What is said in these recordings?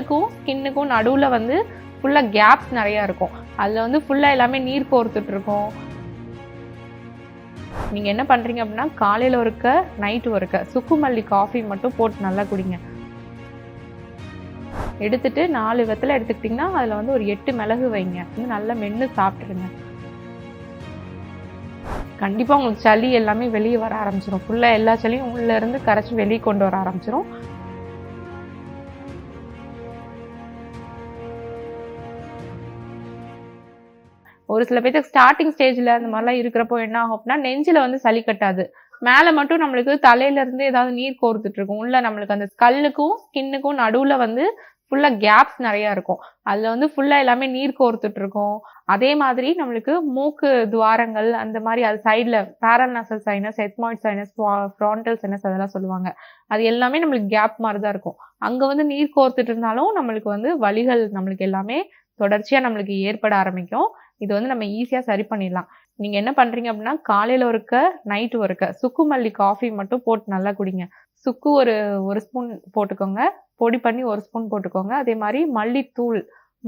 ஸ்கல்லுக்கும் ஸ்கின்னுக்கும் நடுவில் வந்து ஃபுல்லாக கேப்ஸ் நிறையா இருக்கும். அதில் வந்து ஃபுல்லாக எல்லாமே நீர் கோர்த்துட்டு இருக்கும். நீங்கள் என்ன பண்ணுறீங்க அப்படின்னா காலையில் ஒருக்க நைட்டு ஒருக்க சுக்குமல்லி காஃபி மட்டும் போட்டு நல்லா குடிங்க. எடுத்துட்டு நாலு விதத்தில் எடுத்துக்கிட்டிங்கன்னா அதில் வந்து ஒரு எட்டு மிளகு வைங்க. வந்து நல்லா மென்று சாப்பிட்ருங்க கண்டிப்பாக உங்களுக்கு சளி எல்லாமே வெளியே வர ஆரம்பிச்சிடும் ஃபுல்லாக எல்லா சளியும் உள்ளேருந்து கரைச்சி வெளியே கொண்டு வர ஆரம்பிச்சிடும் ஒரு சில பேருக்கு ஸ்டார்டிங் ஸ்டேஜில் அந்த மாதிரிலாம் இருக்கிறப்போ என்ன ஆகும் அப்படின்னா நெஞ்சில் வந்து சளி கட்டாது. மேலே மட்டும் நம்மளுக்கு தலையிலேருந்து ஏதாவது நீர் கோர்த்துட்டு இருக்கும். உள்ள நம்மளுக்கு அந்த ஸ்கல்லுக்கும் ஸ்கின்னுக்கும் நடுவில் வந்து ஃபுல்லாக கேப்ஸ் நிறையா இருக்கும். அதில் வந்து ஃபுல்லாக எல்லாமே நீர் கோர்த்துட்டு இருக்கும். அதே மாதிரி நம்மளுக்கு மூக்கு துவாரங்கள் அந்த மாதிரி அது சைடில் paranasal sinus ethmoid sinus frontal sinus அதெல்லாம் சொல்லுவாங்க. அது எல்லாமே நம்மளுக்கு கேப் மாதிரி தான் இருக்கும். அங்கே வந்து நீர் கோர்த்துட்டு இருந்தாலும் நம்மளுக்கு வந்து வலிகள் நம்மளுக்கு எல்லாமே தொடர்ச்சியாக நம்மளுக்கு ஏற்பட ஆரம்பிக்கும். இது வந்து நம்ம ஈஸியாக சரி பண்ணிடலாம். நீங்கள் என்ன பண்ணுறீங்க அப்படின்னா காலையில் ஒருக்க நைட்டு ஒருக்க சுக்கு மல்லி காஃபி மட்டும் போட்டு நல்லா குடிங்க. சுக்கு ஒரு ஒரு ஸ்பூன் போட்டுக்கோங்க. பொடி பண்ணி ஒரு ஸ்பூன் போட்டுக்கோங்க. அதே மாதிரி மல்லித்தூள்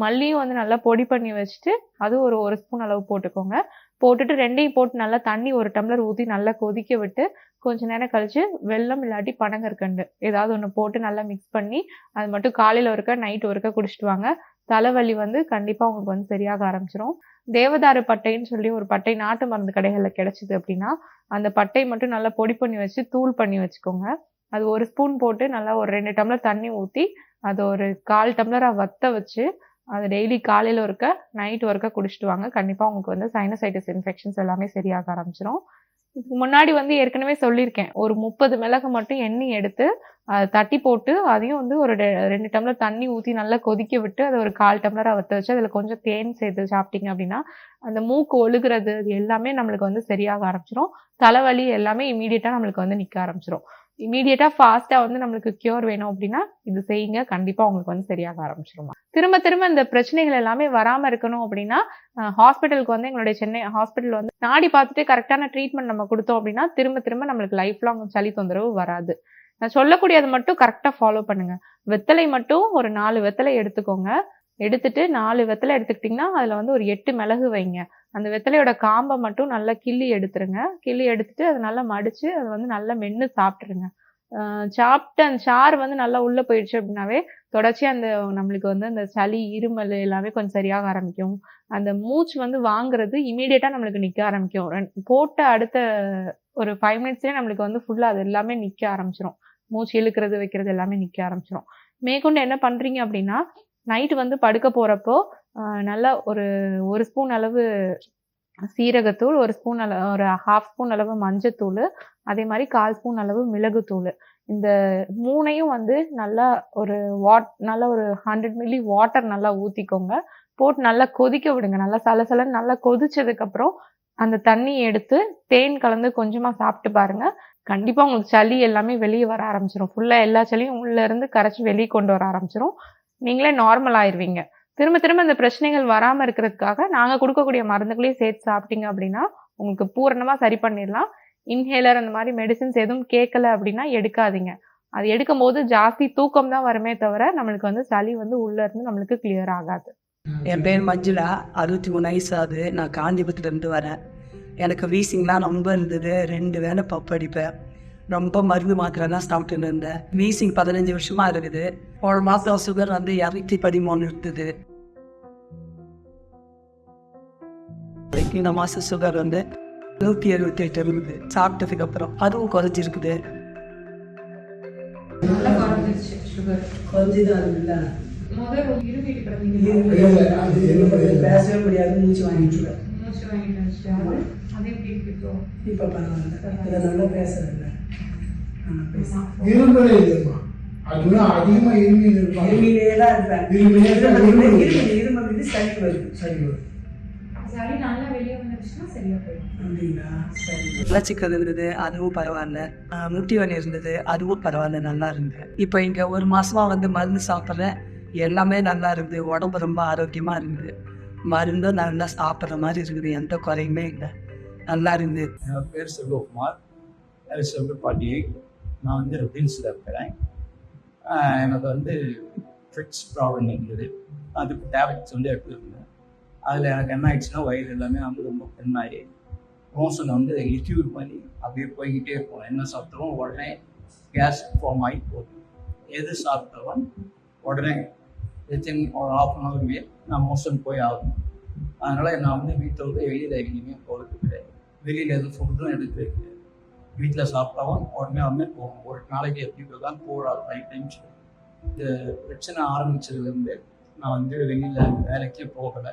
மல்லியும் வந்து நல்லா பொடி பண்ணி வச்சுட்டு அது ஒரு ஒரு ஸ்பூன் அளவு போட்டுக்கோங்க. போட்டுட்டு ரெண்டையும் போட்டு நல்லா தண்ணி ஒரு டம்ளர் ஊற்றி நல்லா கொதிக்க விட்டு கொஞ்ச நேரம் கழிச்சு வெல்லம் இல்லாட்டி பனங்கற்கண்டு ஏதாவது ஒன்று போட்டு நல்லா மிக்ஸ் பண்ணி அது மட்டும் காலையில் ஒருக்க நைட் ஒருக்க குடிச்சிட்டு வாங்க. தலைவலி வந்து கண்டிப்பாக உங்களுக்கு வந்து சரியாக ஆரம்பிச்சிடும் தேவதாரு பட்டைன்னு சொல்லி ஒரு பட்டை நாட்டு மருந்து கடைகளில் கிடைச்சிது அப்படின்னா அந்த பட்டை மட்டும் நல்லா பொடி பண்ணி வச்சு தூள் பண்ணி வச்சுக்கோங்க. அது ஒரு ஸ்பூன் போட்டு நல்லா ஒரு ரெண்டு டம்ளர் தண்ணி ஊற்றி அதை ஒரு கால் டம்ளராக வத்த வச்சு அது டெய்லி காலையில் ஒருக்க நைட் ஒருக்க குடிச்சிட்டு வாங்க. கண்டிப்பாக உங்களுக்கு வந்து சைனசைட்டிஸ் இன்ஃபெக்ஷன்ஸ் எல்லாமே சரியாக ஆரம்பிச்சிடும் முன்னாடி வந்து ஏற்கனவே சொல்லியிருக்கேன். ஒரு முப்பது மிளகு மட்டும் எண்ணெய் எடுத்து அதை தட்டி போட்டு அதையும் வந்து ஒரு ரெ- ரெண்டு டம்ளர் தண்ணி ஊற்றி நல்லா கொதிக்க விட்டு அதை ஒரு கால் டம்ளராக வத்த வச்சு அதில் கொஞ்சம் தேன் சேர்த்து சாப்பிட்டீங்க அப்படின்னா அந்த மூக்கு ஒழுகுறது அது எல்லாமே நம்மளுக்கு வந்து சரியாக ஆரம்பிச்சிடும் தலைவலி எல்லாமே இமீடியட்டாக நம்மளுக்கு வந்து நிற்க ஆரம்பிச்சிடும் இமீடியட்டாக ஃபாஸ்ட்டாக வந்து நம்மளுக்கு க்யூர் வேணும் அப்படின்னா இது செய்யுங்க. கண்டிப்பாக உங்களுக்கு வந்து சரியாக ஆரம்பிச்சிருமா. திரும்ப திரும்ப இந்த பிரச்சனைகள் எல்லாமே வராமல் இருக்கணும் அப்படின்னா ஹாஸ்பிட்டலுக்கு வந்து எங்களுடைய சென்னை ஹாஸ்பிட்டல் வந்து நாடி பார்த்துட்டு கரெக்டான ட்ரீட்மெண்ட் நம்ம கொடுத்தோம் அப்படின்னா திரும்ப திரும்ப நம்மளுக்கு லைஃப் லாங் சளி தொந்தரவு வராது. நான் சொல்லக்கூடியது மட்டும் கரெக்டாக ஃபாலோ பண்ணுங்க. வெத்தலை மட்டும் ஒரு நாலு வெத்தலை எடுத்துக்கோங்க. எடுத்துட்டு நாலு வெத்தலை எடுத்துக்கிட்டிங்கன்னா அதில் வந்து ஒரு எட்டு மிளகு வைங்க. அந்த வெத்தலையோட காம்பை மட்டும் நல்லா கிள்ளி எடுத்துருங்க. கிள்ளி எடுத்துட்டு அதை நல்லா மடித்து அதை வந்து நல்லா மென்று சாப்பிட்ருங்க சாப்பிட்டு அந்த சாறு வந்து நல்லா உள்ளே போயிடுச்சு அப்படின்னாவே தொடர்ச்சியாக அந்த நம்மளுக்கு வந்து அந்த சளி இருமல் எல்லாமே கொஞ்சம் சரியாக ஆரம்பிக்கும். அந்த மூச்சு வந்து வாங்குறது இமீடியட்டாக நம்மளுக்கு நிற்க ஆரம்பிக்கும். ரெண்- போட்ட அடுத்த ஒரு ஃபைவ் மினிட்ஸ்லேயே நம்மளுக்கு வந்து ஃபுல்லாக அது எல்லாமே நிற்க ஆரம்பிச்சிரும். மூச்சு இழுக்கிறது வைக்கிறது எல்லாமே நிற்க ஆரம்பிச்சிரும். மேற்கொண்டு என்ன பண்ணுறீங்க அப்படின்னா நைட்டு வந்து படுக்க போகிறப்போ நல்லா ஒரு ஒரு ஸ்பூன் அளவு சீரகத்தூள் ஒரு ஸ்பூன் அளவு ஒரு ஹாஃப் ஸ்பூன் அளவு மஞ்சத்தூள் அதே மாதிரி கால் ஸ்பூன் அளவு மிளகுத்தூள். இந்த மூணையும் வந்து நல்லா ஒரு வாட் நல்லா ஒரு ஹண்ட்ரட் மில்லி வாட்டர் நல்லா ஊற்றிக்கோங்க போட்டு நல்லா கொதிக்க விடுங்க. நல்லா சலசலன்னு நல்லா கொதிச்சதுக்கப்புறம் அந்த தண்ணியை எடுத்து தேன் கலந்து கொஞ்சமாக சாப்பிட்டு பாருங்க. கண்டிப்பாக உங்களுக்கு சளி எல்லாமே வெளியே வர ஆரம்பிச்சிடும் ஃபுல்லாக எல்லா சளியும் உள்ளேருந்து கரைச்சி வெளியே கொண்டு வர ஆரம்பிச்சிடும் நீங்களே நார்மல் ஆயிடுவீங்க திரும்ப திரும்ப இந்த பிரச்சனைகள் வராமல் இருக்கிறதுக்காக நாங்கள் கொடுக்கக்கூடிய மருந்துகளையும் சேர்த்து சாப்பிட்டீங்க அப்படின்னா உங்களுக்கு பூரணமாக சரி பண்ணிடலாம். இன்ஹேலர் அந்த மாதிரி மெடிசின்ஸ் எதுவும் கேட்கல அப்படின்னா எடுக்காதீங்க. அது எடுக்கும் போது ஜாஸ்தி தூக்கம் தான் வருமே தவிர நம்மளுக்கு வந்து சளி வந்து உள்ள இருந்து நம்மளுக்கு கிளியர் ஆகாது. என் பேர் மஞ்சுளா. அறுபத்தி மூணு வயசு ஆகுது. நான் காஞ்சிபுரத்துலேருந்து வரேன். எனக்கு வீசிங்லாம் ரொம்ப இருந்தது. ரெண்டு வேளை பப்படிப்பேன் ரொம்ப மருந்து மாத்திரை தான் சாப்பிட்டுன்னு இருந்தேன். வீசிங் பதினஞ்சு வருஷமா இருக்குது. போன மாதம் சுகர் வந்து இரநூத்தி பதிமூணு இருந்தது. இந்த மாதம் சுகர் வந்து நூற்றி எழுபத்தி எட்டு இருக்குது சாப்பிட்டதுக்கு அப்புறம் அதுவும் குறைஞ்சிருக்குது. பேசவே முடியாது மூச்சு வாங்கிட்டு இப்போ? பரவாயில்ல. இதை நல்லா பேசுறேன் இருமலே அதிகமா இருமிலே தான் இருப்பேன் இருமிலே இது சளி வருது சரி வரும். சளி நல்லா வெளியே வந்துருச்சுன்னா சரியா போயிடும். அப்படிங்களா? சரி இருந்தது அதுவும் பரவாயில்ல. முட்டி வலி இருந்தது அதுவும் பரவாயில்ல நல்லா இருந்தது. இப்போ இங்கே ஒரு மாசமா வந்து மருந்து சாப்பிட்றேன் எல்லாமே நல்லா இருக்குது உடம்பு ரொம்ப ஆரோக்கியமா இருக்குது. மருந்தும் நல்லா சாப்பிட்ற மாதிரி இருக்குது எந்த குறையுமே இல்லை. நல்லா இருக்குது என் பேர் செல்வகுமார். செல்வ பாட்டி. நான் வந்து ரிபின்ஸில் இருக்கிறேன். எனக்கு வந்து ஃபிட்ஸ் ப்ராப்ளம் இருந்தது அதுக்கு டேப்லெட்ஸ் வந்து எடுத்துருந்தேன். அதில் எனக்கு என்ன ஆயிடுச்சுன்னா வயிறு எல்லாமே வந்து ரொம்ப பெண்ணாகி மோஷன் வந்து லிக்யூட் பண்ணி அப்படியே போய்கிட்டே இருக்கும் என்ன சாப்பிட்டாலும் உடனே கேஸ் ஃபார்ம் ஆகி போகுது. எது சாப்பிட்டாலும் உடனே வித்தின் ஒரு ஆஃப் அன் ஹவர்லேயே நான் மோஷன் போய் ஆகணும். அதனால் நான் வந்து வீட்டை விட்டு வெளியில் எங்கேயுமே போகிறது கிடையாது. வெளியில் எதுவும் ஃபுட்டும் எடுக்கிறது வீட்டில் சாப்பிட்டாலும் உடனே வந்து போகும் ஒரு நாளைக்கு எப்படி தான் போகிறாரு ஃபைவ் டைம்ஸ் இந்த பிரச்சனை ஆரம்பிச்சதுலேருந்து நான் வந்து வெளியில் வேலைக்கே போகலை.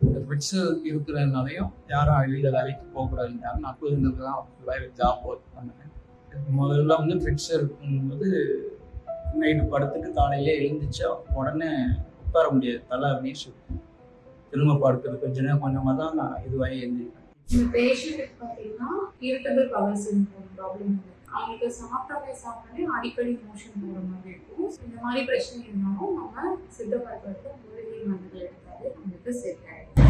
இந்த ஃபிட்ஸு இருக்கிறதுனாலையும் யாரும் வெளியில் வேலைக்கு போகக்கூடாதுன்னாங்க நான் குழந்தைங்க தான் வேலை ஜாப் ஒர்க் பண்ணுவேன் முதல்ல வந்து ஃபிட்ஸ் இருக்கும்போது நைட்டு படுத்துட்டு காலையிலே எழுந்துச்சா உடனே உட்கார முடியாது. தலை அப்படின்னு சொல்லி திரும்ப படுக்கிறது கொஞ்ச நேரம் கொஞ்சமாக தான் நான் இதுவாகி எழுந்திருக்கேன் பேஷண்ட்டுக்கு பார்த்தீங்கன்னா இரிட்டபிள் பவர் சிண்ட்ரோம் ப்ராப்ளம் அவங்களுக்கு சாப்பிட்டாலே சாப்பிட்டாலே அடிக்கடி மோஷன் போகிற மாதிரி இருக்கும். இந்த மாதிரி பிரச்சனை இருந்தாலும் நம்ம சித்த மருத்துவத்தை மூலிகை மருந்துகள் எடுத்தாலே நம்மளுக்கு செட்